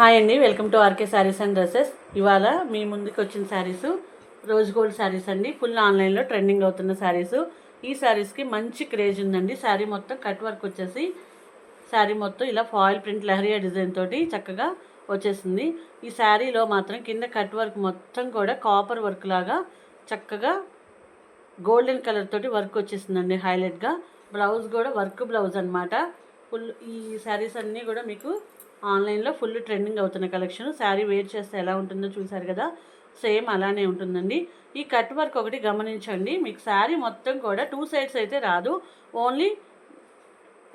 Hi అండి welcome to RK saris and dresses. ఇవాళ మీ ముందుకు వచ్చిన శారీస్ రోజ్ గోల్డ్ శారీస్ అండి. ఫుల్ ఆన్లైన్లో ట్రెండింగ్ అవుతున్న శారీస్. ఈ శారీస్కి మంచి క్రేజ్ ఉందండి. శారీ మొత్తం కట్ వర్క్ వచ్చేసి శారీ మొత్తం ఇలా ఫాయిల్ ప్రింట్ లహరియా డిజైన్ తోటి చక్కగా వచ్చేసింది. ఈ శారీలో మాత్రం కింద కట్ వర్క్ మొత్తం కూడా కాపర్ వర్క్ లాగా చక్కగా గోల్డెన్ కలర్ తోటి వర్క్ వచ్చేసిందండి హైలైట్గా. బ్లౌజ్ కూడా వర్క్ బ్లౌజ్ అనమాట ఫుల్ ఈ శారీస్ అన్నీ కూడా మీకు ఆన్లైన్లో ఫుల్ ట్రెండింగ్ అవుతున్న కలెక్షన్. శారీ వేర్ చేస్తే ఎలా ఉంటుందో చూసారు కదా? సేమ్ అలానే ఉంటుందండి. ఈ కట్ వర్క్ ఒకటి గమనించండి. మీకు శారీ మొత్తం కూడా టూ సైడ్స్ అయితే రాదు. ఓన్లీ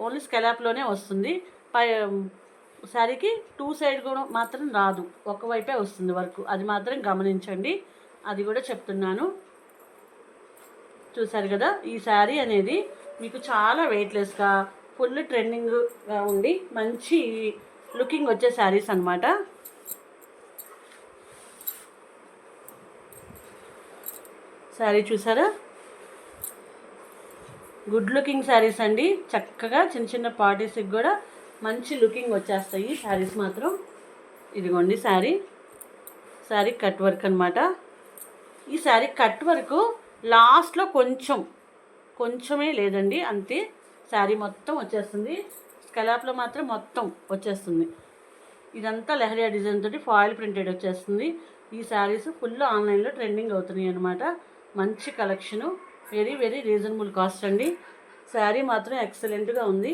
ఓన్లీ స్కెలాప్లోనే వస్తుంది. పై శారీకి టూ సైడ్ కూడా మాత్రం రాదు. ఒకవైపే వస్తుంది వర్క్. అది మాత్రం గమనించండి. అది కూడా చెప్తున్నాను. చూసారు కదా? ఈ శారీ అనేది మీకు చాలా వెయిట్లెస్గా ఫుల్ ట్రెండింగ్గా ఉండి మంచి లుకింగ్ వచ్చే శారీస్ అనమాట శారీ చూసారా? గుడ్ లుకింగ్ శారీస్ అండి. చక్కగా చిన్న చిన్న పార్టీస్కి కూడా మంచి లుకింగ్ వచ్చేస్తాయి శారీస్ మాత్రం. ఇదిగోండి శారీ. శారీ కట్ వర్క్ అనమాట ఈ శారీ కట్ వర్క్ లాస్ట్లో కొంచెం కొంచెమే లేదండి అంతే. శారీ మొత్తం వచ్చేస్తుంది. స్కలాప్లో మాత్రం మొత్తం వచ్చేస్తుంది. ఇదంతా లెహరియా డిజైన్ తోటి ఫాయిల్ ప్రింటెడ్ వచ్చేస్తుంది. ఈ శారీస్ ఫుల్ ఆన్లైన్లో ట్రెండింగ్ అవుతున్నాయి అనమాట మంచి collection very very reasonable cost అండి. శారీ మాత్రం ఎక్సలెంట్గా ఉంది.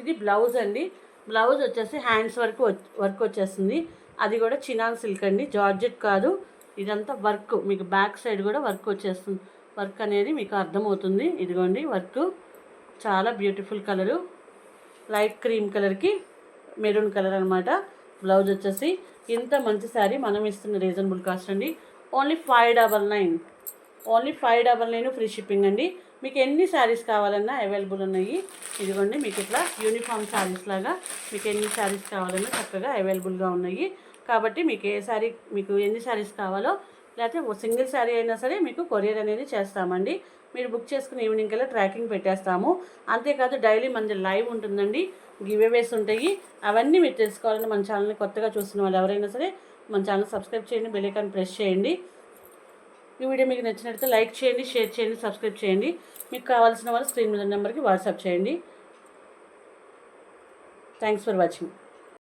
ఇది బ్లౌజ్ అండి. బ్లౌజ్ వచ్చేసి హ్యాండ్స్ వర్క్ వర్క్ వచ్చేస్తుంది. అది కూడా చినాన్ సిల్క్ అండి. జార్జెట్ కాదు. ఇదంతా వర్క్ మీకు బ్యాక్ సైడ్ కూడా వర్క్ వచ్చేస్తుంది. వర్క్ అనేది మీకు అర్థమవుతుంది. ఇదిగోండి వర్క్ చాలా బ్యూటిఫుల్ కలరు లైట్ క్రీమ్ కలర్కి మెరూన్ కలర్ అనమాట బ్లౌజ్ వచ్చేసి ఇంత మంచి శారీ మనం ఇస్తున్న రీజనబుల్ కాస్ట్ అండి. Only five double nine. Only five double nine free shipping అండి. మీకు ఎన్ని శారీస్ కావాలన్నా అవైలబుల్ ఉన్నాయి. ఇదిగోండి మీకు ఇట్లా యూనిఫామ్ శారీస్ లాగా మీకు ఎన్ని శారీస్ కావాలన్నా చక్కగా అవైలబుల్గా ఉన్నాయి. కాబట్టి మీకు ఏ శారీ మీకు ఎన్ని శారీస్ కావాలో లేకపోతే సింగిల్ శారీ అయినా సరే మీకు కొరియర్ అనేది చేస్తామండి. మీరు బుక్ చేసుకుని ఈవినింగ్ కల్లా ట్రాకింగ్ పెట్టేస్తాము. అంతేకాదు డైలీ మనది లైవ్ ఉంటుందండి. గివేవేస్ ఉంటాయి. అవన్నీ మీరు తెలుసుకోవాలని మన ఛానల్ని కొత్తగా చూస్తున్న వాళ్ళు ఎవరైనా సరే మన ఛానల్ సబ్స్క్రైబ్ చేయండి. బెల్ ప్రెస్ చేయండి. ఈ వీడియో మీకు నచ్చినట్లయితే లైక్ చేయండి షేర్ చేయండి సబ్స్క్రైబ్ చేయండి. మీకు కావాల్సిన వాళ్ళు స్క్రీన్ మీద నెంబర్కి వాట్సాప్ చేయండి. Thanks for watching.